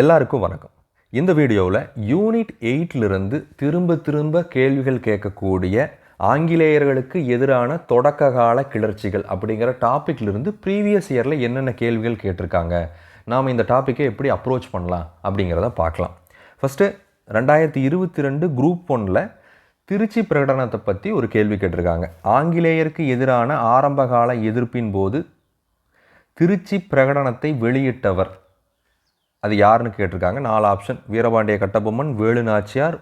எல்லாருக்கும் வணக்கம். இந்த வீடியோவில் யூனிட் எயிட்லிருந்து திரும்ப திரும்ப கேள்விகள் கேட்கக்கூடிய ஆங்கிலேயர்களுக்கு எதிரான தொடக்க கால கிளர்ச்சிகள் அப்படிங்கிற டாப்பிக்லேருந்து ப்ரீவியஸ் இயரில் என்னென்ன கேள்விகள் கேட்டிருக்காங்க நாம் இந்த டாப்பிக்கை எப்படி அப்ரோச் பண்ணலாம் அப்படிங்கிறத பார்க்கலாம். ஃபஸ்ட்டு ரெண்டாயிரத்தி இருபத்தி ரெண்டு குரூப் ஒன்னில் திருச்சி பிரகடனத்தை பற்றி ஒரு கேள்வி கேட்டிருக்காங்க. ஆங்கிலேயருக்கு எதிரான ஆரம்பகால எதிர்ப்பின் போது திருச்சி பிரகடனத்தை வெளியிட்டவர் அது யாருன்னு கேட்டிருக்காங்க. நாலு ஆப்ஷன் வீரபாண்டிய கட்டபொம்மன் வேலு நாச்சியார்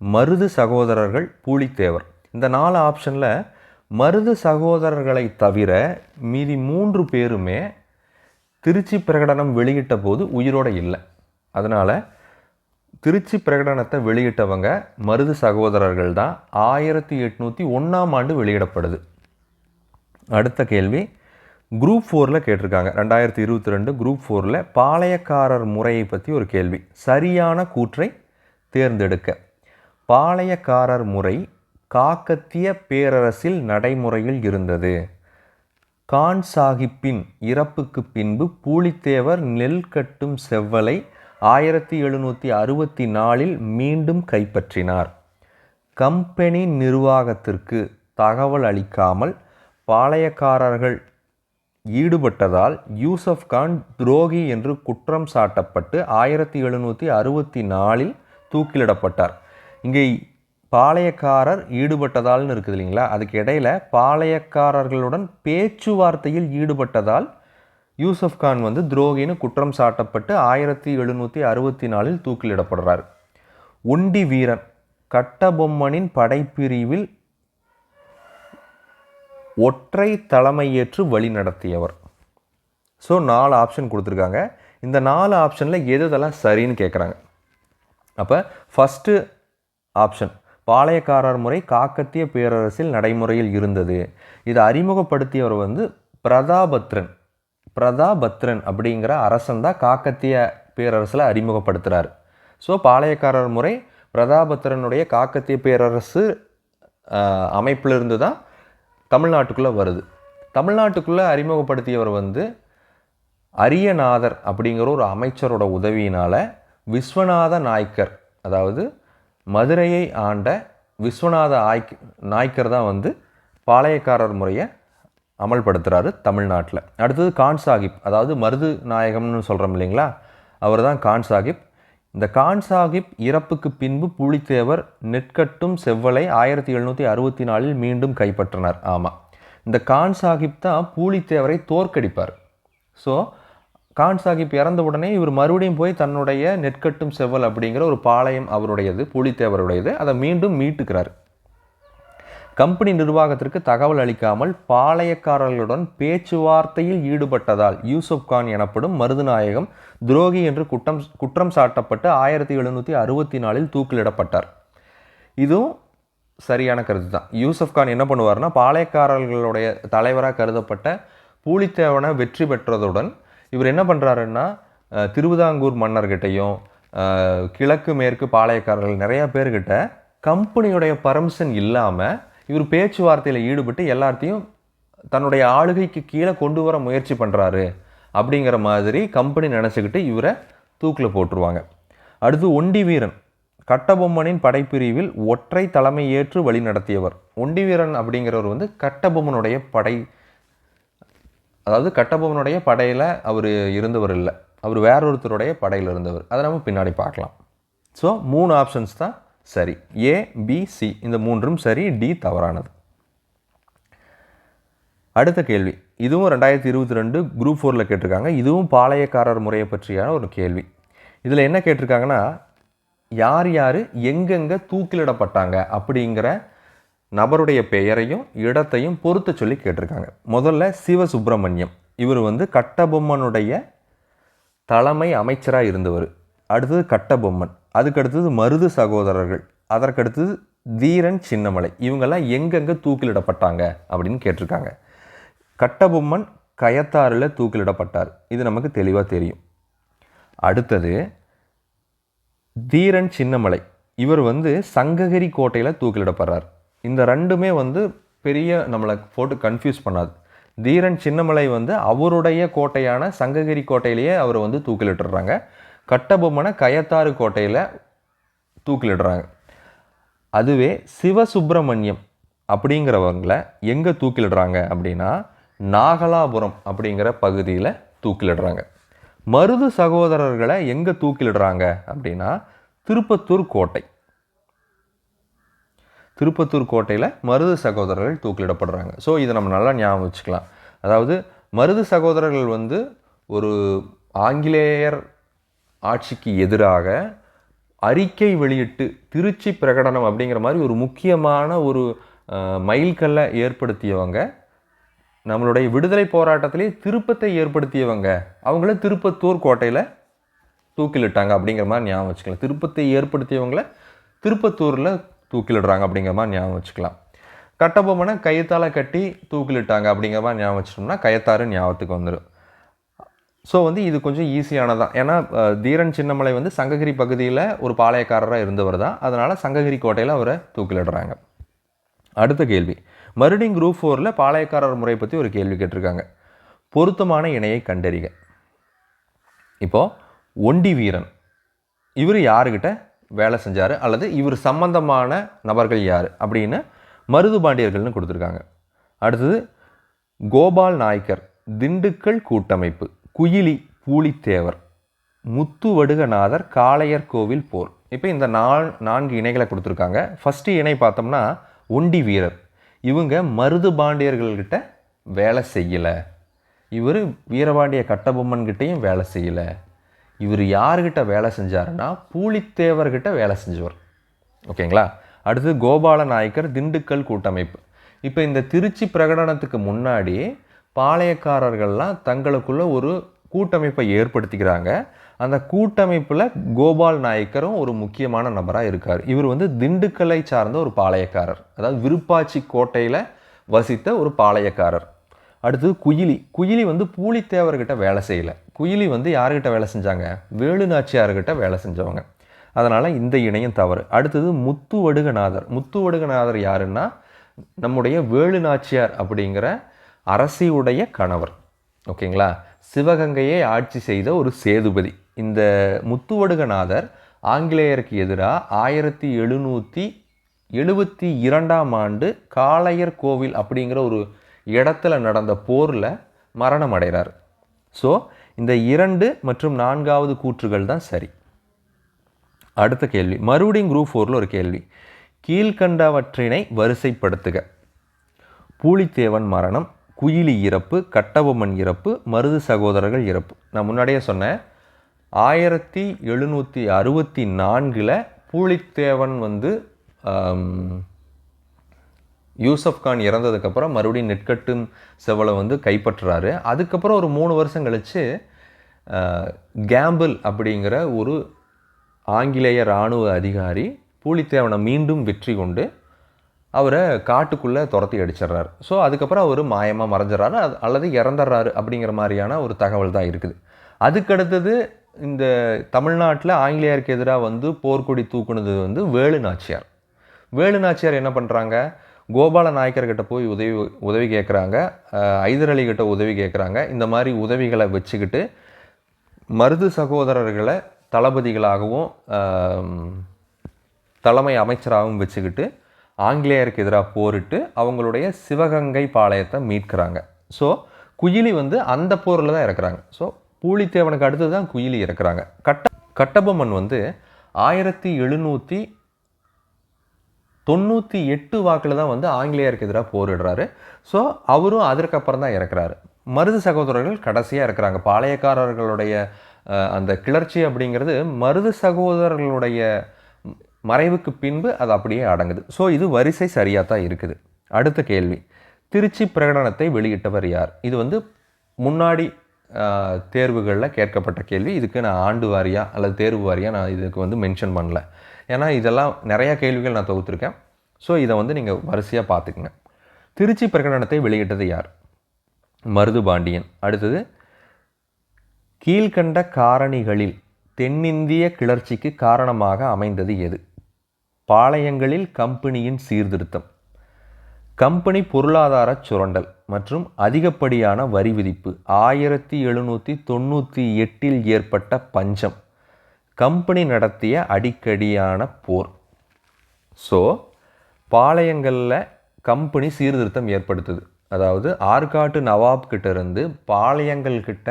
மருது சகோதரர்கள் பூலித்தேவர். இந்த நாலு ஆப்ஷனில் மருது சகோதரர்களை தவிர மீதி மூன்று பேருமே திருச்சி பிரகடனம் வெளியிட்ட போது உயிரோடு இல்லை. அதனால் திருச்சி பிரகடனத்தை வெளியிட்டவங்க மருது சகோதரர்கள் தான். ஆயிரத்தி எட்நூற்றி ஒன்றாம் ஆண்டு வெளியிடப்படுது. அடுத்த கேள்வி. குரூப் ஃபோரில் கேட்டிருக்காங்க. ரெண்டாயிரத்தி இருபத்தி ரெண்டு குரூப் ஃபோரில் பாளையக்காரர் முறையை பற்றி ஒரு கேள்வி. சரியான கூற்றை தேர்ந்தெடுக்க. பாளையக்காரர் முறை காக்கத்திய பேரரசில் நடைமுறையில் இருந்தது. கான் சாஹிப்பின் இறப்புக்கு பின்பு பூலித்தேவர் நெல் கட்டும் செவ்வலை ஆயிரத்தி எழுநூற்றி அறுபத்தி நாலில் மீண்டும் கைப்பற்றினார். கம்பெனி நிர்வாகத்திற்கு தகவல் அளிக்காமல் பாளையக்காரர்கள் ஈடுபட்டதால் யூசப் கான் துரோகி என்று குற்றம் சாட்டப்பட்டு ஆயிரத்தி எழுநூற்றி அறுபத்தி நாலில் தூக்கிலிடப்பட்டார். இங்கே பாளையக்காரர் ஈடுபட்டதால்னு இருக்குது இல்லைங்களா? அதுக்கு இடையில் பாளையக்காரர்களுடன் பேச்சுவார்த்தையில் ஈடுபட்டதால் யூசப் கான் வந்து துரோகின்னு குற்றம் சாட்டப்பட்டு ஆயிரத்தி எழுநூற்றி அறுபத்தி நாலில் தூக்கிலிடப்படுறார். ஒண்டி வீரன் கட்டபொம்மனின் படைப்பிரிவில் ஒற்றை தலைமையேற்று வழி நடத்தியவர். ஸோ நாலு ஆப்ஷன் கொடுத்துருக்காங்க. இந்த நாலு ஆப்ஷனில் எது இதெல்லாம் சரின்னு கேட்குறாங்க அப்போ ஃபஸ்ட்டு ஆப்ஷன் பாளையக்காரர் முறை காக்கத்திய பேரரசில் நடைமுறையில் இருந்தது. இதை அறிமுகப்படுத்தியவர் வந்து பிரதாபத்ரன். பிரதாபத்ரன் அப்படிங்கிற அரசன் தான் காக்கத்திய பேரரசில் அறிமுகப்படுத்துகிறார் ஸோ பாளையக்காரர் முறை பிரதாபத்ரனுடைய காக்கத்திய பேரரசு அமைப்பிலிருந்து தான் தமிழ்நாட்டுக்குள்ளே வருது. தமிழ்நாட்டுக்குள்ளே அறிமுகப்படுத்தியவர் வந்து அரியநாதர் அப்படிங்கிற ஒரு அமைச்சரோட உதவியினால் விஸ்வநாத நாய்க்கர் அதாவது மதுரையை ஆண்ட விஸ்வநாத ஆய்க் நாய்க்கர் தான் வந்து பாளையக்காரர் முறையை அமல்படுத்துகிறாரு தமிழ்நாட்டில். அடுத்தது கான் சாஹிப் அதாவது மருது நாயகம்னு சொல்கிறோம் இல்லைங்களா? அவர் தான் கான் சாஹிப். இந்த கான் சாஹிப் இறப்புக்கு பின்பு புலித்தேவர் நெற்கட்டும் செவ்வலை ஆயிரத்தி எழுநூற்றி அறுபத்தி நாலில் மீண்டும் கைப்பற்றினார். ஆமாம் இந்த கான் சாஹிப் தான் பூலித்தேவரை தோற்கடிப்பார். ஸோ கான் சாஹிப் இறந்த உடனே இவர் மறுபடியும் போய் தன்னுடைய நெற்கட்டும் செவ்வல் அப்படிங்கிற ஒரு பாளையம் அவருடையது பூலித்தேவருடையது அதை மீண்டும் மீட்டுக்கிறார். கம்பெனி நிர்வாகத்திற்கு தகவல் அளிக்காமல் பாளையக்காரர்களுடன் பேச்சுவார்த்தையில் ஈடுபட்டதால் யூசுப் கான் எனப்படும் மருதுநாயகம் துரோகி என்று குற்றம் குற்றம் சாட்டப்பட்டு ஆயிரத்தி எழுநூற்றி அறுபத்தி நாலில் தூக்கிலிடப்பட்டார். இதுவும் சரியான கருத்து தான் யூசப் கான் என்ன பண்ணுவார்னா பாளையக்காரர்களுடைய தலைவராக கருதப்பட்ட பூலித்தேவனை வெற்றி பெற்றதுடன் இவர் என்ன பண்ணுறாருன்னா திருவிதாங்கூர் மன்னர்கிட்டையும் கிழக்கு மேற்கு பாளையக்காரர்கள் நிறையா பேர்கிட்ட கம்பெனியுடைய பர்மிஷன் இல்லாமல் இவர் பேச்சுவார்த்தையில் ஈடுபட்டு எல்லாத்தையும் தன்னுடைய ஆளுகைக்கு கீழே கொண்டு வர முயற்சி பண்ணுறாரு அப்படிங்கிற மாதிரி கம்பெனி நினச்சிக்கிட்டு இவரை தூக்கில் போட்டுருவாங்க. அடுத்து ஒண்டி வீரன் கட்டபொம்மனின் படைப்பிரிவில் ஒற்றை தலைமை ஏற்று வழி நடத்தியவர். ஒண்டி வீரன் அப்படிங்கிறவர் வந்து கட்டபொம்மனுடைய படை அதாவது கட்டபொம்மனுடைய படையில் அவர் இருந்தவர் இல்லை. அவர் வேறொருத்தருடைய படையில் இருந்தவர். அதை நம்ம பின்னாடி பார்க்கலாம். ஸோ மூணு ஆப்ஷன்ஸ் தான் சரி. ஏ பி சி இந்த மூன்றும் சரி டி தவறானது. அடுத்த கேள்வி. இதுவும் ரெண்டாயிரத்தி இருபத்தி ரெண்டு குரூப் ஃபோரில் கேட்டிருக்காங்க. இதுவும் பாளையக்காரர் முறையை பற்றியான ஒரு கேள்வி. இதில் என்ன கேட்டிருக்காங்கன்னா யார் யார் எங்கெங்கே தூக்கிலிடப்பட்டாங்க அப்படிங்கிற நபருடைய பெயரையும் இடத்தையும் பொறுத்த சொல்லி கேட்டிருக்காங்க. முதல்ல சிவசுப்பிரமணியம். இவர் வந்து கட்டபொம்மனுடைய தலைமை அமைச்சராக இருந்தவர். அடுத்தது கட்டபொம்மன். அதுக்கடுத்தது மருது சகோதரர்கள் அதற்கடுத்தது தீரன் சின்னமலை. இவங்கெல்லாம் எங்கெங்கே தூக்கிலிடப்பட்டாங்க அப்படின்னு கேட்டிருக்காங்க. கட்டபொம்மன் கயத்தாறில் தூக்கிலிடப்பட்டார். இது நமக்கு தெளிவாக தெரியும். அடுத்தது தீரன் சின்னமலை. இவர் வந்து சங்ககிரி கோட்டையில் தூக்கிலிடப்படுறார். இந்த ரெண்டுமே வந்து பெரிய நம்மளை போட்டு கன்ஃபியூஸ் பண்ணாது. தீரன் சின்னமலை வந்து அவருடைய கோட்டையான சங்ககிரி கோட்டையிலேயே அவர் வந்து தூக்கிலிட்டுறாங்க. கட்டபொம்மனை கயத்தாறு கோட்டையில் தூக்கிலிடுறாங்க. அதுவே சிவசுப்பிரமணியம் அப்படிங்கிறவங்கள எங்கே தூக்கிலிடுறாங்க அப்படின்னா நாகலாபுரம் அப்படிங்கிற பகுதியில் தூக்கிலிடுறாங்க. மருது சகோதரர்களை எங்கே தூக்கிலிடுறாங்க அப்படின்னா திருப்பத்தூர் கோட்டை. திருப்பத்தூர் கோட்டையில் மருது சகோதரர்கள் தூக்கிலிடப்படுறாங்க. ஸோ இதை நம்ம நல்லா ஞாபகம் வச்சுக்கலாம். அதாவது மருது சகோதரர்கள் வந்து ஒரு ஆங்கிலேயர் ஆட்சிக்கு எதிராக அறிக்கை வெளியிட்டு திருச்சி பிரகடனம் அப்படிங்கிற மாதிரி ஒரு முக்கியமான ஒரு மைல்கல்லை ஏற்படுத்தியவங்க. நம்மளுடைய விடுதலை போராட்டத்திலே திருப்பத்தை ஏற்படுத்தியவங்க. அவங்கள திருப்பத்தூர் கோட்டையில் தூக்கிலிட்டாங்க அப்படிங்கிற மாதிரி ஞாபகம் வச்சுக்கலாம். திருப்பத்தை ஏற்படுத்தியவங்கள திருப்பத்தூரில் தூக்கிலிடுறாங்க அப்படிங்கிற மாதிரி ஞாபகம் வச்சுக்கலாம். கட்டபொம்மனை கயத்தால் கட்டி தூக்கிலிட்டாங்க அப்படிங்கிற மாதிரி ஞாபகம் வச்சிட்டோம்னா கயத்தாறு ஞாபகத்துக்கு வந்துடும் ஸோ வந்து இது கொஞ்சம் ஈஸியானதான் ஏன்னா தீரன் சின்னமலை வந்து சங்ககிரி பகுதியில் ஒரு பாளையக்காரராக இருந்தவர் தான். அதனால் சங்ககிரி கோட்டையில் அவரை தூக்கிலிடுறாங்க. அடுத்த கேள்வி. மறுபடியும் குரூப் ஃபோரில் பாளையக்காரர் முறை பற்றி ஒரு கேள்வி கேட்டிருக்காங்க. பொருத்தமான இணையை கண்டறிக. இப்போது ஒண்டி வீரன். இவர் யாருக்கிட்ட வேலை செஞ்சார்? அல்லது இவர் சம்பந்தமான நபர்கள் யார்? அப்படின்னு மருது பாண்டியர்கள்னு கொடுத்துருக்காங்க. அடுத்தது கோபால் நாயக்கர் திண்டுக்கல் கூட்டமைப்பு. குயிலி பூலித்தேவர் முத்துவடுகநாதர் காளையர் கோவில் போர். இப்போ இந்த நால் நான்கு இணைகளை கொடுத்துருக்காங்க. ஃபஸ்ட்டு இணை பார்த்தோம்னா ஒண்டி வீரர். இவங்க மருது பாண்டியர்கள்கிட்ட வேலை செய்யலை. இவர் வீரபாண்டிய கட்டபொம்மன்கிட்டையும் வேலை செய்யலை. இவர் யார்கிட்ட வேலை செஞ்சாருன்னா பூலித்தேவர்கிட்ட வேலை செஞ்சவர். ஓகேங்களா? அடுத்து கோபால நாயக்கர் திண்டுக்கல் கூட்டமைப்பு. இப்போ இந்த திருச்சி பிரகடனத்துக்கு முன்னாடி பாளையக்காரர்கள்லாம் தங்களுக்குள்ள ஒரு கூட்டமைப்பை ஏற்படுத்திக்கிறாங்க. அந்த கூட்டமைப்பில் கோபால் நாயக்கரும் ஒரு முக்கியமான நபராக இருக்கார். இவர் வந்து திண்டுக்கலை சார்ந்த ஒரு பாளையக்காரர். அதாவது விருப்பாச்சி கோட்டையில் வசித்த ஒரு பாளையக்காரர். அடுத்தது குயிலி. குயிலி வந்து பூலித்தேவர்கிட்ட வேலை செய்யலை. குயிலி வந்து யார்கிட்ட வேலை செஞ்சாங்க? வேலு நாச்சியார்கிட்ட வேலை செஞ்சவங்க. அதனால் இந்த இணையம் தவறு. அடுத்தது முத்துவடுகநாதர். முத்துவடுகநாதர் யாருன்னா நம்முடைய வேலு நாச்சியார் அப்படிங்கிற அரசியுடைய கணவர். ஓகேங்களா? சிவகங்கையை ஆட்சி செய்த ஒரு சேதுபதி. இந்த முத்துவடுகநாதர் ஆங்கிலேயருக்கு எதிராக ஆயிரத்தி எழுநூற்றி எழுபத்தி இரண்டாம் ஆண்டு காளையர் கோவில் அப்படிங்கிற ஒரு இடத்துல நடந்த போரில் மரணம் அடைகிறார் ஸோ இந்த இரண்டு மற்றும் நான்காவது கூற்றுகள் தான் சரி. அடுத்த கேள்வி. மறுபடியும் குரூப் ஃபோரில் ஒரு கேள்வி. கீழ்கண்டவற்றினை வரிசைப்படுத்துக. பூலித்தேவன் மரணம். குயிலி இறப்பு கட்டபொம்மன் இறப்பு மருது சகோதரர்கள் இறப்பு. நான் முன்னாடியே சொன்னேன் ஆயிரத்தி எழுநூற்றி அறுபத்தி நான்கில் பூலித்தேவன் வந்து யூசப் கான் இறந்ததுக்கப்புறம் மறுபடியும் நெற்கட்டும் செவலை வந்து கைப்பற்றுறாரு. அதுக்கப்புறம் ஒரு மூணு வருஷம் கழித்து கேம்பிள் அப்படிங்கிற ஒரு ஆங்கிலேய இராணுவ அதிகாரி பூலித்தேவனை மீண்டும் வெற்றி கொண்டு அவரை காட்டுக்குள்ளே துரத்தி அடிச்சிடுறாரு. ஸோ அதுக்கப்புறம் அவர் மாயமாக மறைஞ்சிடறாரு அது அல்லது இறந்துடுறாரு அப்படிங்கிற மாதிரியான ஒரு தகவல் தான் இருக்குது. அதுக்கடுத்தது இந்த தமிழ்நாட்டில் ஆங்கிலேயருக்கு எதிராக வந்து போர்க்கொடி தூக்குனது வந்து வேலு நாச்சியார். வேலு நாச்சியார் என்ன பண்ணுறாங்க? கோபால நாயக்கர்கிட்ட போய் உதவி உதவி கேட்குறாங்க ஐதர் அலிகிட்ட உதவி கேட்குறாங்க. இந்த மாதிரி உதவிகளை வச்சுக்கிட்டு மருது சகோதரர்களை தளபதிகளாகவும் தலைமை அமைச்சராகவும் வச்சுக்கிட்டு ஆங்கிலேயருக்கு எதிராக போரிட்டு அவங்களுடைய சிவகங்கை பாளையத்தை மீட்கிறாங்க. ஸோ குயிலி வந்து அந்த போரில் தான் இறக்குறாங்க. ஸோ பூலித்தேவனுக்கு அடுத்து தான் குயிலி இறக்குறாங்க. கட்ட கட்டபொம்மன் வந்து ஆயிரத்தி எழுநூற்றி தொண்ணூற்றி எட்டு வாக்கில் தான் வந்து ஆங்கிலேயருக்கு எதிராக போரிடுறாரு. ஸோ அவரும் அதற்கப்புறம் தான் இறக்குறாரு. மருது சகோதரர்கள் கடைசியாக இருக்கிறாங்க பாளையக்காரர்களுடைய அந்த கிளர்ச்சி அப்படிங்கிறது மருது சகோதரர்களுடைய மறைவுக்கு பின்பு அது அப்படியே அடங்குது. ஸோ இது வரிசை சரியாக தான் இருக்குது. அடுத்த கேள்வி. திருச்சி பிரகடனத்தை வெளியிட்டவர் யார்? இது வந்து முன்னாடி தேர்வுகளில் கேட்கப்பட்ட கேள்வி. இதுக்கு நான் ஆண்டு வாரியாக அல்லது தேர்வு வாரியாக நான் இதுக்கு வந்து மென்ஷன் பண்ணல. ஏன்னா இதெல்லாம் நிறையா கேள்விகள் நான் தொகுத்துருக்கேன். ஸோ இதை வந்து நீங்கள் வரிசையாக பார்த்துக்குங்க. திருச்சி பிரகடனத்தை வெளியிட்டது யார்? மருது பாண்டியன். அடுத்தது கீழ்கண்ட காரணிகளில் தென்னிந்திய கிளர்ச்சிக்கு காரணமாக அமைந்தது எது? பாளையங்களில் கம்பெனியின் சீர்திருத்தம். கம்பெனி பொருளாதார சுரண்டல் மற்றும் அதிகப்படியான வரி விதிப்பு. ஆயிரத்தி எழுநூற்றி தொண்ணூற்றி எட்டில் ஏற்பட்ட பஞ்சம். கம்பெனி நடத்திய அடிக்கடியான போர். ஸோ பாளையங்களில் கம்பெனி சீர்திருத்தம் ஏற்படுத்துது. அதாவது ஆற்காட்டு நவாப் கிட்ட இருந்து பாளையங்கள் கிட்ட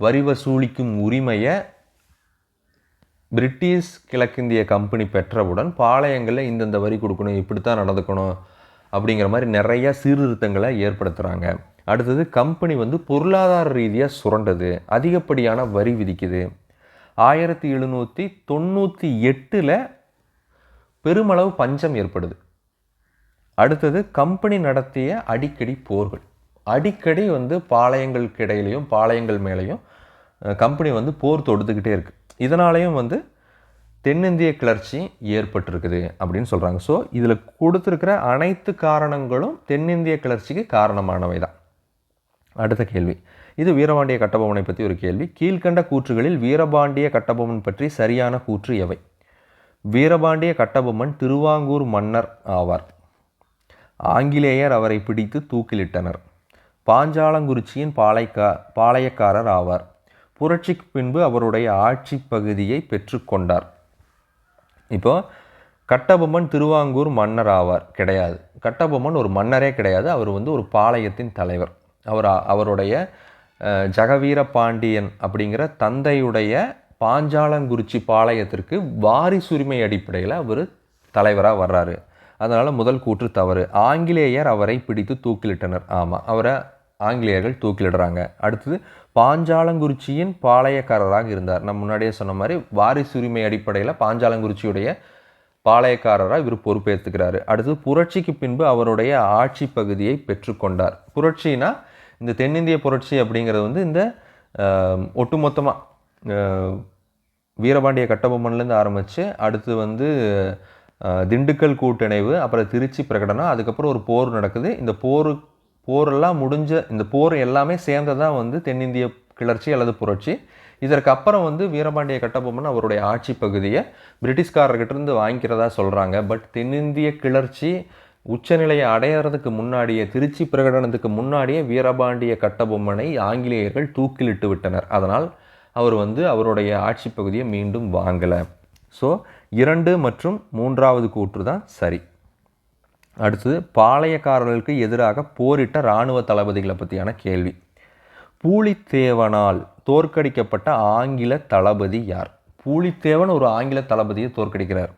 வரி வசூலிக்கும் உரிமையை பிரிட்டிஷ் கிழக்கிந்திய கம்பெனி பெற்றவுடன் பாளையங்களில் இந்தந்த வரி கொடுக்கணும் இப்படி தான் நடந்துக்கணும் அப்படிங்கிற மாதிரி நிறைய சீர்திருத்தங்களை ஏற்படுத்துகிறாங்க அடுத்தது கம்பெனி வந்து பொருளாதார ரீதியாக சுரண்டது அதிகப்படியான வரி விதிக்குது. ஆயிரத்தி எழுநூற்றி தொண்ணூற்றி எட்டில் பெருமளவு பஞ்சம் ஏற்படுது. அடுத்தது கம்பெனி நடத்திய அடிக்கடி போர்கள். அடிக்கடி வந்து பாளையங்களுக்கு இடையிலையும் பாளையங்கள் மேலேயும் கம்பெனி வந்து போர் தொடுத்துக்கிட்டே இருக்குது இதனாலேயும் வந்து தென்னிந்திய கிளர்ச்சி ஏற்பட்டிருக்குது அப்படின்னு சொல்கிறாங்க ஸோ இதில் கொடுத்துருக்கிற அனைத்து காரணங்களும் தென்னிந்திய கிளர்ச்சிக்கு காரணமானவை தான் அடுத்த கேள்வி. இது வீரபாண்டிய கட்டபொம்மனை பற்றி ஒரு கேள்வி. கீழ்க்கண்ட கூற்றுகளில் வீரபாண்டிய கட்டபொம்மன் பற்றி சரியான கூற்று எவை? வீரபாண்டிய கட்டபொம்மன் திருவாங்கூர் மன்னர் ஆவார். ஆங்கிலேயர் அவரை பிடித்து தூக்கிலிட்டனர். பாஞ்சாலங்குறிச்சியின் பாளைக்கா பாளையக்காரர் ஆவார். புரட்சிக்கு பின்பு அவருடைய ஆட்சி பகுதியை பெற்றுக்கொண்டார் இப்போ கட்டபொம்மன் திருவாங்கூர் மன்னர் ஆவார். கிடையாது. கட்டபொம்மன் ஒரு மன்னரே கிடையாது. அவர் வந்து ஒரு பாளையத்தின் தலைவர். அவர் அவருடைய ஜகவீர ஜெகவீர பாண்டியன் அப்படிங்கிற தந்தையுடைய பாஞ்சாலங்குறிச்சி பாளையத்திற்கு வாரிசுரிமை அடிப்படையில் அவர் தலைவராக வர்றாரு. அதனால் முதல் கூற்று தவறு. ஆங்கிலேயர் அவரை பிடித்து தூக்கிலிட்டனர். ஆமாம் அவரை ஆங்கிலேயர்கள் தூக்கிலிடுறாங்க. அடுத்தது பாஞ்சாலங்குறிச்சியின் பாளையக்காரராக இருந்தார். நம்ம முன்னாடியே சொன்ன மாதிரி வாரிசுரிமை அடிப்படையில் பாஞ்சாலங்குறிச்சியுடைய பாளையக்காரராக இவர் பொறுப்பேற்றுக்கிறாரு அடுத்தது புரட்சிக்கு பின்பு அவருடைய ஆட்சி பகுதியை பெற்றுக்கொண்டார் புரட்சினா இந்த தென்னிந்திய புரட்சி அப்படிங்கிறது வந்து இந்த ஒட்டுமொத்தமாக வீரபாண்டிய கட்டபொம்மன்லேருந்து ஆரம்பித்து அடுத்து வந்து திண்டுக்கல் கூட்டிணைவு அப்புறம் திருச்சி பிரகடனம் அதுக்கப்புறம் ஒரு போர் நடக்குது. இந்த போர் போரெல்லாம் முடிஞ்ச இந்த போர் எல்லாமே சேர்ந்ததான் வந்து தென்னிந்திய கிளர்ச்சி அல்லது புரட்சி. இதற்கு அப்புறம் வந்து வீரபாண்டிய கட்டபொம்மன் அவருடைய ஆட்சி பகுதியை பிரிட்டிஷ்காரர்கிட்ட இருந்து வாங்கிக்கிறதா சொல்கிறாங்க பட் தென்னிந்திய கிளர்ச்சி உச்சநிலையை அடையிறதுக்கு முன்னாடியே திருச்சி பிரகடனத்துக்கு முன்னாடியே வீரபாண்டிய கட்டபொம்மனை ஆங்கிலேயர்கள் தூக்கிலிட்டு விட்டனர். அதனால் அவர் வந்து அவருடைய ஆட்சி பகுதியை மீண்டும் வாங்கலை. ஸோ இரண்டு மற்றும் மூன்றாவது கூற்று தான் சரி. அடுத்தது பாளையக்காரர்களுக்கு எதிராக போரிட்ட இராணுவ தளபதிகளை பற்றியான கேள்வி. பூலித்தேவனால் தோற்கடிக்கப்பட்ட ஆங்கில தளபதி யார்? பூலித்தேவன் ஒரு ஆங்கில தளபதியை தோற்கடிக்கிறார்.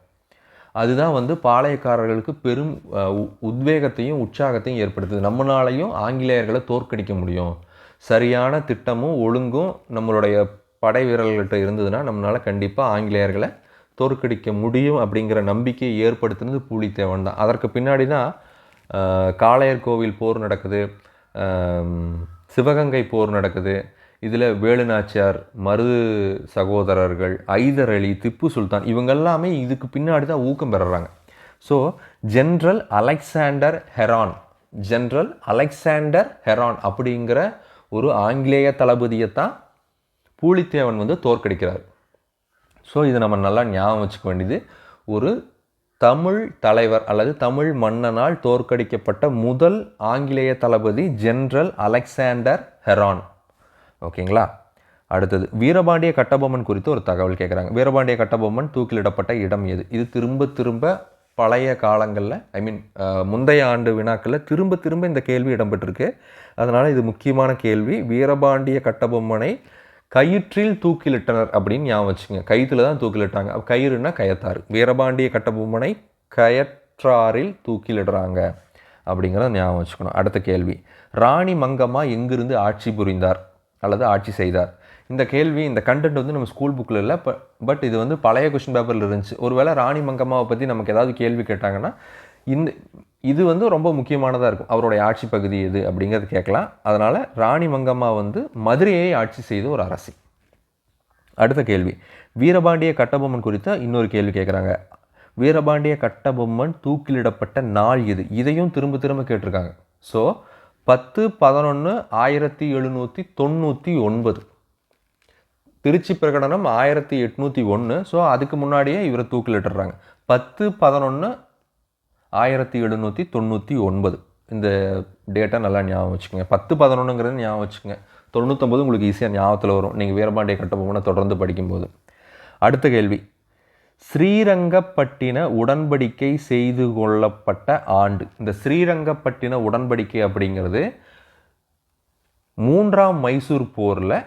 அதுதான் வந்து பாளையக்காரர்களுக்கு பெரும் உ- உத்வேகத்தையும் உற்சாகத்தையும் ஏற்படுத்துது. நம்மளாலையும் ஆங்கிலேயர்களை தோற்கடிக்க முடியும். சரியான திட்டமும் ஒழுங்கும் நம்மளுடைய படை வீரர்கள்ட்ட இருந்ததுன்னா நம்மளால் கண்டிப்பாக ஆங்கிலேயர்களை தோற்கடிக்க முடியும் அப்படிங்கிற நம்பிக்கையை ஏற்படுத்தினது பூலித்தேவன் தான். அதற்கு பின்னாடி தான் காளையர் கோவில் போர் நடக்குது சிவகங்கை போர் நடக்குது. இதில் வேலுநாச்சியார் மருது சகோதரர்கள் ஐதர் அலி திப்பு சுல்தான் இவங்க எல்லாமே இதுக்கு பின்னாடி தான் ஊக்கம் பெறுறாங்க. So general Alexander Heron general Alexander Heron அப்படிங்கிற ஒரு ஆங்கிலேய தளபதியை தான் பூலித்தேவன் வந்து தோற்கடிக்கிறார். ஸோ இது நம்ம நல்லா ஞாபகம் வச்சுக்க வேண்டியது. ஒரு தமிழ் தலைவர் அல்லது தமிழ் மன்னனால் தோற்கடிக்கப்பட்ட முதல் ஆங்கிலேய தளபதி ஜென்ரல் அலெக்சாண்டர் ஹெரான். ஓகேங்களா? அடுத்தது வீரபாண்டிய கட்டபொம்மன் குறித்து ஒரு தகவல் கேட்குறாங்க வீரபாண்டிய கட்டபொம்மன் தூக்கிலிடப்பட்ட இடம் எது? இது திரும்ப திரும்ப பழைய காலங்களில் ஐ மீன் முந்தைய ஆண்டு வினாக்களில் திரும்ப திரும்ப இந்த கேள்வி இடம்பெற்றிருக்கு. அதனால் இது முக்கியமான கேள்வி. வீரபாண்டிய கட்டபொம்மனை கயிற்றில் தூக்கிலிட்டனர் அப்படின்னு ஞாபகம் வச்சுங்க கயிற்றுல தான் தூக்கிலிட்டாங்க. கயிறுனா கயத்தாறு. வீரபாண்டிய கட்டபொம்மனை கயற்றாரில் தூக்கிலிடுறாங்க அப்படிங்கிறத ஞாபகம் வச்சுக்கணும். அடுத்த கேள்வி. ராணி மங்கம்மா எங்கிருந்து ஆட்சி புரிந்தார்? அல்லது ஆட்சி செய்தார்? இந்த கேள்வி இந்த கண்டென்ட் வந்து நம்ம ஸ்கூல் புக்கில் இல்லை பட் இது வந்து பழைய கொஷின் பேப்பரில் இருந்துச்சு. ஒருவேளை ராணி மங்கம்மாவை பற்றி நமக்கு ஏதாவது கேள்வி கேட்டாங்கன்னா இந்த இது வந்து ரொம்ப முக்கியமானதாக இருக்கும். அவருடைய ஆட்சி பகுதி எது அப்படிங்கிறது கேட்கலாம். அதனால் ராணி மங்கம்மா வந்து மதுரையை ஆட்சி செய்த ஒரு அரசி. அடுத்த கேள்வி. வீரபாண்டிய கட்டபொம்மன் குறித்த இன்னொரு கேள்வி கேட்குறாங்க. வீரபாண்டிய கட்டபொம்மன் தூக்கிலிடப்பட்ட நாள் இது இதையும் திரும்ப திரும்ப கேட்டிருக்காங்க. ஸோ பத்து பதினொன்று ஆயிரத்தி எழுநூற்றி தொண்ணூற்றி ஒன்பது. திருச்சி பிரகடனம் ஆயிரத்தி எட்நூற்றி ஒன்று ஸோ அதுக்கு முன்னாடியே இவரை தூக்கிலிட்டுறாங்க. பத்து பதினொன்று ஆயிரத்தி எழுநூற்றி தொண்ணூற்றி ஒன்பது. இந்த டேட்டா நல்லா ஞாபகம் வச்சுக்கோங்க. பத்து பதினொன்றுங்கிறது ஞாபகம் வச்சுக்கோங்க. தொண்ணூற்றொம்பது உங்களுக்கு ஈஸியாக ஞாபகத்தில் வரும். நீங்கள் வீரபாண்டிய கட்டபொம்மனை தொடர்ந்து படிக்கும்போது. அடுத்த கேள்வி. ஸ்ரீரங்கப்பட்டின உடன்படிக்கை செய்து கொள்ளப்பட்ட ஆண்டு. இந்த ஸ்ரீரங்கப்பட்டின உடன்படிக்கை அப்படிங்கிறது மூன்றாம் மைசூர் போரில்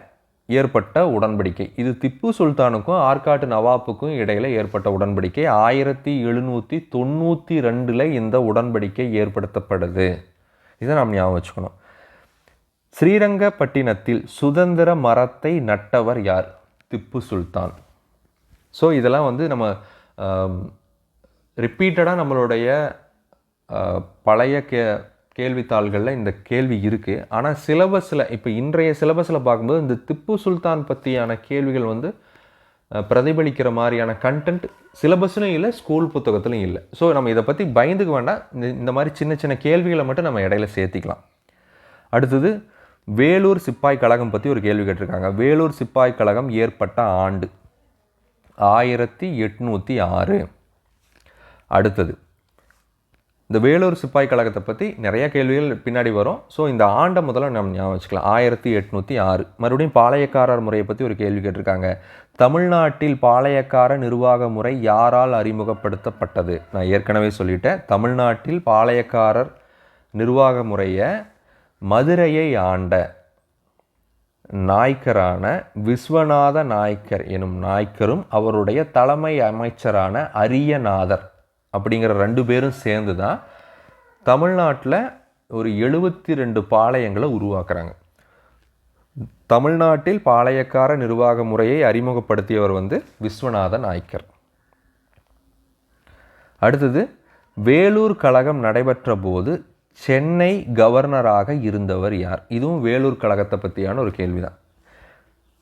ஏற்பட்ட உடன்படிக்கை. இது திப்பு சுல்தானுக்கும் ஆற்காட்டு நவாப்புக்கும் இடையில் ஏற்பட்ட உடன்படிக்கை. ஆயிரத்தி எழுநூற்றி தொண்ணூற்றி ரெண்டில் இந்த உடன்படிக்கை ஏற்படுத்தப்படுது. இதை நாம் ஞாபகம் வச்சுக்கணும். ஸ்ரீரங்கப்பட்டினத்தில் சுதந்திர மரத்தை நட்டவர் யார்? திப்பு சுல்தான். ஸோ இதெல்லாம் வந்து நம்ம ரிப்பீட்டடாக நம்மளுடைய பழைய கே கேள்வித்தாள்களில் இந்த கேள்வி இருக்குது ஆனால் சிலபஸில் இப்போ இன்றைய சிலபஸில் பார்க்கும்போது இந்த திப்பு சுல்தான் பற்றியான கேள்விகள் வந்து பிரதிபலிக்கிற மாதிரியான கண்டென்ட் சிலபஸ்லையும் இல்லை ஸ்கூல் புத்தகத்துலையும் இல்லை. ஸோ நம்ம இதை பற்றி பயந்துக்க வேண்டாம். இந்த இந்த மாதிரி சின்ன சின்ன கேள்விகளை மட்டும் நம்ம இடையில சேர்த்திக்கலாம். அடுத்தது வேலூர் சிப்பாய் கழகம் பற்றி ஒரு கேள்வி கேட்டிருக்காங்க. வேலூர் சிப்பாய் கழகம் ஏற்பட்ட ஆண்டு. ஆயிரத்தி எட்நூற்றி ஆறு. அடுத்தது இந்த வேலூர் சிப்பாய் கழகத்தை பற்றி நிறைய கேள்விகள் பின்னாடி வரும். ஸோ இந்த ஆண்டை முதல்ல நம்ம ஞாபகம் வச்சுக்கலாம். ஆயிரத்தி எட்நூற்றி ஆறு. மறுபடியும் பாளையக்காரர் முறையை பற்றி ஒரு கேள்வி கேட்டிருக்காங்க. தமிழ்நாட்டில் பாளையக்கார நிர்வாக முறை யாரால் அறிமுகப்படுத்தப்பட்டது? நான் ஏற்கனவே சொல்லிட்டேன். தமிழ்நாட்டில் பாளையக்காரர் நிர்வாக முறையை மதுரையை ஆண்ட நாய்க்கரான விஸ்வநாத நாய்க்கர் எனும் நாய்க்கரும் அவருடைய தலைமை அமைச்சரான அரியநாதர் அப்படிங்கிற ரெண்டு பேரும் சேர்ந்து தான் தமிழ்நாட்டில் ஒரு எழுபத்தி ரெண்டு பாளையங்களை உருவாக்குறாங்க. தமிழ்நாட்டில் பாளையக்கார நிர்வாக முறையை அறிமுகப்படுத்தியவர் வந்து விஸ்வநாதன் நாய்க்கர் அடுத்தது வேலூர் கழகம் நடைபெற்ற போது சென்னை கவர்னராக இருந்தவர் யார்? இதுவும் வேலூர் கழகத்தை பற்றியான ஒரு கேள்விதான்.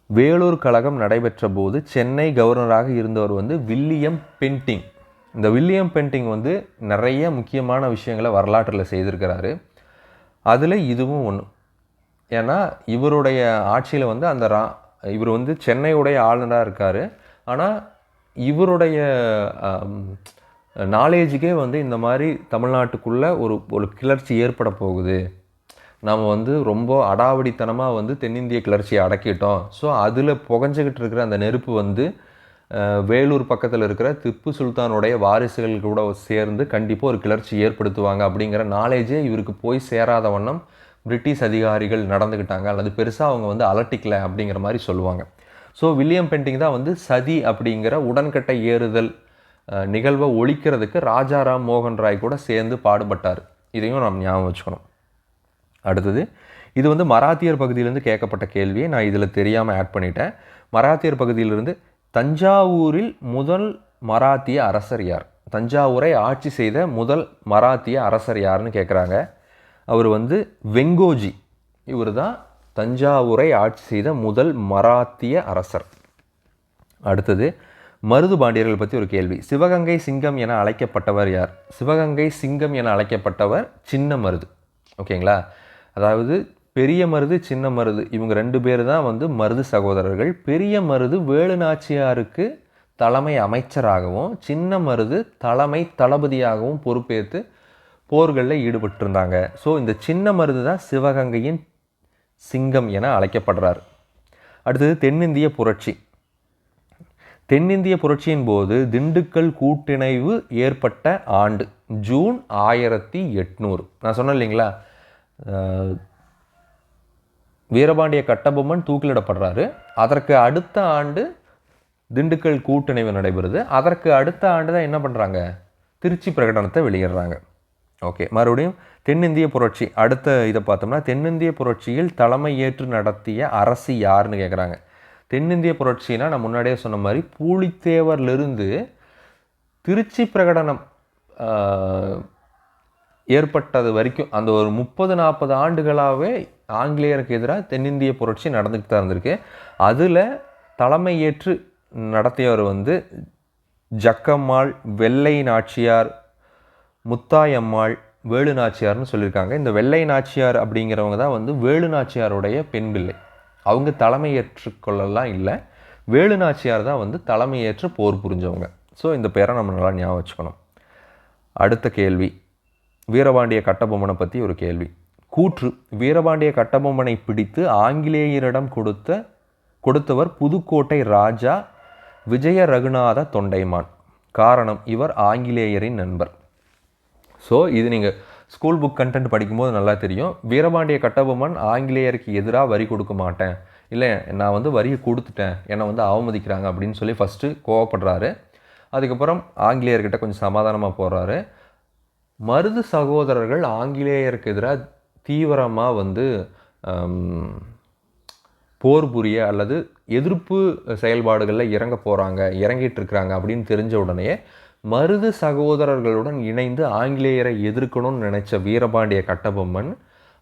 வேலூர் கழகம் நடைபெற்ற போது சென்னை கவர்னராக இருந்தவர் வந்து வில்லியம் பென்டிங். இந்த வில்லியம் பென்டிங் வந்து நிறைய முக்கியமான விஷயங்களை வரலாற்றில் செய்திருக்கிறாரு. அதில் இதுவும் ஒன்று. ஏன்னா இவருடைய ஆட்சியில் வந்து அந்த ரா இவர் வந்து சென்னையுடைய ஆளுநராக இருக்கார். ஆனால் இவருடைய நாலேஜுக்கே வந்து இந்த மாதிரி தமிழ்நாட்டுக்குள்ளே ஒரு ஒரு கிளர்ச்சி ஏற்பட போகுது. நம்ம வந்து ரொம்ப அடாவடித்தனமாக வந்து தென்னிந்திய கிளர்ச்சியை அடக்கிட்டோம். ஸோ அதில் புகஞ்சிக்கிட்டு இருக்கிற அந்த நெருப்பு வந்து வேலூர் பக்கத்தில் இருக்கிற திப்பு சுல்தானுடைய வாரிசுகள் கூட சேர்ந்து கண்டிப்பாக ஒரு கிளர்ச்சி ஏற்படுத்துவாங்க அப்படிங்கிற நாலேஜே இவருக்கு போய் சேராத வண்ணம் பிரிட்டிஷ் அதிகாரிகள் நடந்துக்கிட்டாங்க அல்லது பெருசாக அவங்க வந்து அலட்டிக்கல அப்படிங்கிற மாதிரி சொல்லுவாங்க. ஸோ வில்லியம் பெண்டிங் தான் வந்து சதி அப்படிங்கிற உடன்கட்டை ஏறுதல் நிகழ்வை ஒழிக்கிறதுக்கு ராஜாராம் மோகன் ராய் கூட சேர்ந்து பாடுபட்டார். இதையும் நாம் ஞாபகம் வச்சுக்கணும். அடுத்தது இது வந்து மராத்தியர் பகுதியிலேருந்து கேட்கப்பட்ட கேள்வியை நான் இதில் தெரியாமல் ஆட் பண்ணிட்டேன். மராத்தியர் பகுதியிலிருந்து தஞ்சாவூரில் முதல் மராத்திய அரசர் யார்? தஞ்சாவூரை ஆட்சி செய்த முதல் மராத்திய அரசர் யாருன்னு கேட்குறாங்க அவர் வந்து வெங்கோஜி. இவர் தான் தஞ்சாவூரை ஆட்சி செய்த முதல் மராத்திய அரசர். அடுத்தது மருது பாண்டியர்கள் பற்றி ஒரு கேள்வி. சிவகங்கை சிங்கம் என அழைக்கப்பட்டவர் யார்? சிவகங்கை சிங்கம் என அழைக்கப்பட்டவர் சின்ன மருது. ஓகேங்களா? அதாவது பெரிய மருது சின்ன மருது. இவங்க ரெண்டு பேர் தான் வந்து மருது சகோதரர்கள். பெரிய மருது வேலு நாச்சியாருக்கு தலைமை அமைச்சராகவும் சின்ன மருது தலைமை தளபதியாகவும் பொறுப்பேற்று போர்களில் ஈடுபட்டிருந்தாங்க. ஸோ இந்த சின்ன மருது தான் சிவகங்கையின் சிங்கம் என அழைக்கப்படுறார். அடுத்தது தென்னிந்திய புரட்சி. தென்னிந்திய புரட்சியின் போது திண்டுக்கல் கூட்டிணைவு ஏற்பட்ட ஆண்டு ஜூன் ஆயிரத்தி எட்நூறு. நான் சொன்னேன் இல்லைங்களா? வீரபாண்டிய கட்டபொம்மன் தூக்கிலிடப்படுறாரு. அதற்கு அடுத்த ஆண்டு திண்டுக்கல் கூட்டிணைவு நடைபெறுது. அதற்கு அடுத்த ஆண்டு தான் என்ன பண்ணுறாங்க திருச்சி பிரகடனத்தை வெளியிடுறாங்க. ஓகே மறுபடியும் தென்னிந்திய புரட்சி. அடுத்த இதை பார்த்தோம்னா தென்னிந்திய புரட்சியில் தலைமை ஏற்று நடத்திய அரசு யாருன்னு கேட்குறாங்க தென்னிந்திய புரட்சினா நான் முன்னாடியே சொன்ன மாதிரி பூலித்தேவர்லேருந்து திருச்சி பிரகடனம் ஏற்பட்டது வரைக்கும் அந்த ஒரு முப்பது நாற்பது ஆண்டுகளாகவே ஆங்கிலேயருக்கு எதிராக தென்னிந்திய புரட்சி நடந்துக்கிட்டு தான் இருந்திருக்கு. அதில் தலைமை ஏற்று நடத்தியவர் வந்து ஜக்கம்மாள் வெள்ளை நாச்சியார் முத்தாயம்மாள் வேலு நாச்சியார்னு சொல்லியிருக்காங்க. இந்த வெள்ளை நாச்சியார் அப்படிங்கிறவங்க தான் வந்து வேலு நாச்சியாருடைய பெண் பிள்ளை. அவங்க தலைமையேற்றுக்கொள்ளலாம் இல்லை. வேலு நாச்சியார் தான் வந்து தலைமையேற்று போர் புரிஞ்சவங்க. ஸோ இந்த பேரை நம்ம நல்லா ஞாபகம் வச்சுக்கணும். அடுத்த கேள்வி. வீரபாண்டிய கட்டபொம்மனை பற்றி ஒரு கேள்வி. கூற்று வீரபாண்டிய கட்டபொம்மனை பிடித்து ஆங்கிலேயரிடம் கொடுத்த கொடுத்தவர் புதுக்கோட்டை ராஜா விஜய ரகுநாத தொண்டைமான். காரணம் இவர் ஆங்கிலேயரின் நண்பர். ஸோ இது நீங்கள் ஸ்கூல் புக் கண்டென்ட் படிக்கும்போது நல்லா தெரியும். வீரபாண்டிய கட்டபொம்மன் ஆங்கிலேயருக்கு எதிராக வரி கொடுக்க மாட்டேன். இல்லை நான் வந்து வரியை கொடுத்துட்டேன். என்னை வந்து அவமதிக்கிறாங்க அப்படின்னு சொல்லி ஃபஸ்ட்டு கோவப்படுறாரு. அதுக்கப்புறம் ஆங்கிலேயர்கிட்ட கொஞ்சம் சமாதானமாக போடுறாரு மருது சகோதரர்கள் ஆங்கிலேயருக்கு எதிராக தீவிரமாக வந்து போர் புரிய அல்லது எதிர்ப்பு செயல்பாடுகளில் இறங்க போகிறாங்க இறங்கிட்டு இருக்கிறாங்க அப்படின்னு தெரிஞ்ச உடனே மருது சகோதரர்களுடன் இணைந்து ஆங்கிலேயரை எதிர்க்கணும்னு நினச்ச வீரபாண்டிய கட்டபொம்மன்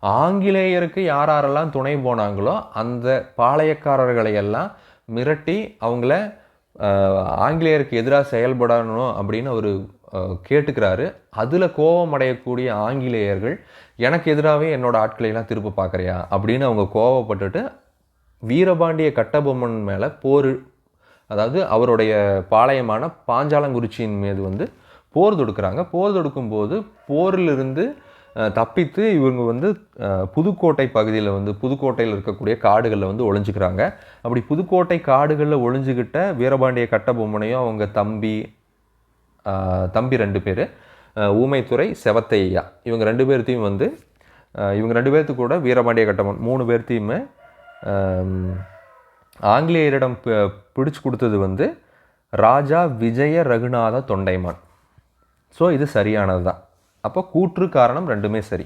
ஆங்கிலேயருக்கு யார் யாரெல்லாம் துணை போனாங்களோ அந்த பாளையக்காரர்களை எல்லாம் மிரட்டி அவங்கள ஆங்கிலேயருக்கு எதிராக செயல்படணும் அப்படின்னு அவர் கேட்டுக்கிறாரு. அதில் கோபம் அடையக்கூடிய ஆங்கிலேயர்கள் எனக்கு எதிராகவே என்னோடய ஆட்களை எல்லாம் திருப்ப பார்க்குறியா? அப்படின்னு அவங்க கோவப்பட்டுட்டு வீரபாண்டிய கட்டபொம்மன் மேலே போர் அதாவது அவருடைய பாளையமான பாஞ்சாலங்குறிச்சியின் மீது வந்து போர் தொடுக்கிறாங்க. போர் தொடுக்கும்போது போரிலிருந்து தப்பித்து இவங்க வந்து புதுக்கோட்டை பகுதியில் வந்து புதுக்கோட்டையில் இருக்கக்கூடிய காடுகளில் வந்து ஒளிஞ்சுக்கிறாங்க. அப்படி புதுக்கோட்டை காடுகளில் ஒளிஞ்சுக்கிட்ட வீரபாண்டிய கட்டபொம்மனையும் அவங்க தம்பி தம்பி ரெண்டு பேர் ஊமைத்துறை செவத்தையா இவங்க ரெண்டு பேர்த்தையும் வந்து இவங்க ரெண்டு பேர்த்து கூட வீரபாண்டிய கட்டபொம்மன் மூணு பேர்த்தையுமே ஆங்கிலேயரிடம் பி- பிடிச்சு கொடுத்தது வந்து ராஜா விஜய ரகுநாத தொண்டைமான். ஸோ இது சரியானது தான் அப்போ கூற்று காரணம் ரெண்டுமே சரி.